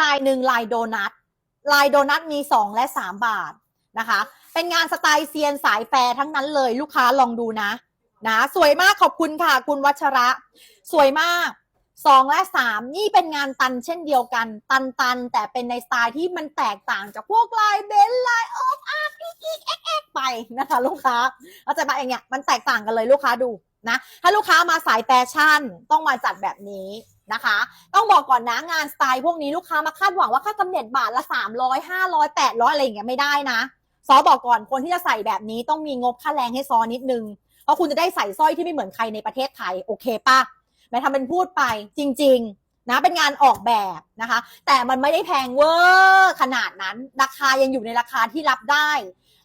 ลายหนึ่งลายโดนัทลายโดนัทมีสองและสามบาทนะคะ เป็นงานสไตล์เซียนสายแฟร์ทั้งนั้นเลยลูกค้าลองดูนะนะ สวยมากขอบคุณค่ะ คุณวัชระ สวยมากสองและสามนี่เป็นงานตันเช่นเดียวกัน ตันตันแต่เป็นในสไตล์ที่มันแตกต่างจากพวกลายเบนลายออฟอาร์อีกอีกเอ็กเอ็กไปนะคะ ลูกค้าเข้าใจปะเองเนี่ยมันแตกต่างกันเลยลูกค้าดูนะ ถ้าลูกค้ามาสายแฟชั่นต้องมาจัดแบบนี้ นะคะ ต้องบอกก่อนนะงานสไตล์พวกนี้ลูกค้ามาคาดหวังว่าค่ากำเนิดบาทละ 300 500 800 อะไรอย่างเงี้ยไม่ได้นะซอบอกก่อนคนที่จะใส่แบบนี้ต้องมีงบค่าแรงให้ซอนิดนึง เพราะคุณจะได้ใส่สร้อยที่ไม่เหมือนใครในประเทศไทยโอเคปะแม่ทำเป็นพูดไปจริง ๆ นะเป็นงานออกแบบนะคะ แต่มันไม่ได้แพงเวอร์ขนาดนั้น ราคายังอยู่ในราคาที่รับได้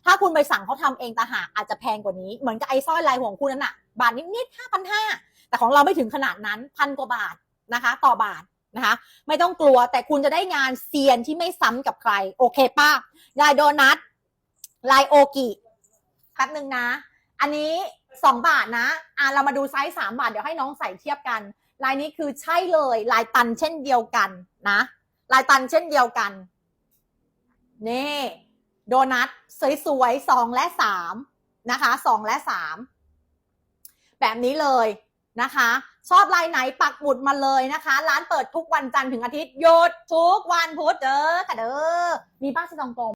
ถ้าคุณไปสั่งเขาทำเองต่าหากอาจจะแพงกว่านี้ เหมือนกับไอ้สร้อยลายห่วงคุณนั่นน่ะบาทนิดๆห้าพันห้าแต่ของเราไม่ถึงขนาดนั้นพันกว่าบาท นะคะ ต่อบาทนะคะ ไม่ต้องกลัวแต่คุณจะได้งานเซียนที่ไม่ซ้ำกับใคร โอเคป้าลายโดนัทลายโอกิแป๊บหนึ่งนะ อันนี้สองบาทนะ อะเรามาดูไซส์สามบาท เดี๋ยวให้น้องใส่เทียบกัน ลายนี้คือใช่เลย ลายตันเช่นเดียวกันนะ ลายตันเช่นเดียวกัน นี่ โดนัทสวยๆสองและสามนะคะสองและสามแบบนี้เลยนะคะ ชอบลายไหนปักหมุดมาเลยนะคะ ร้านเปิดทุกวันจันทร์ถึงอาทิตย์หยุดทุกวันพุธเด้อค่ะเด้อมีบ้านสตองผม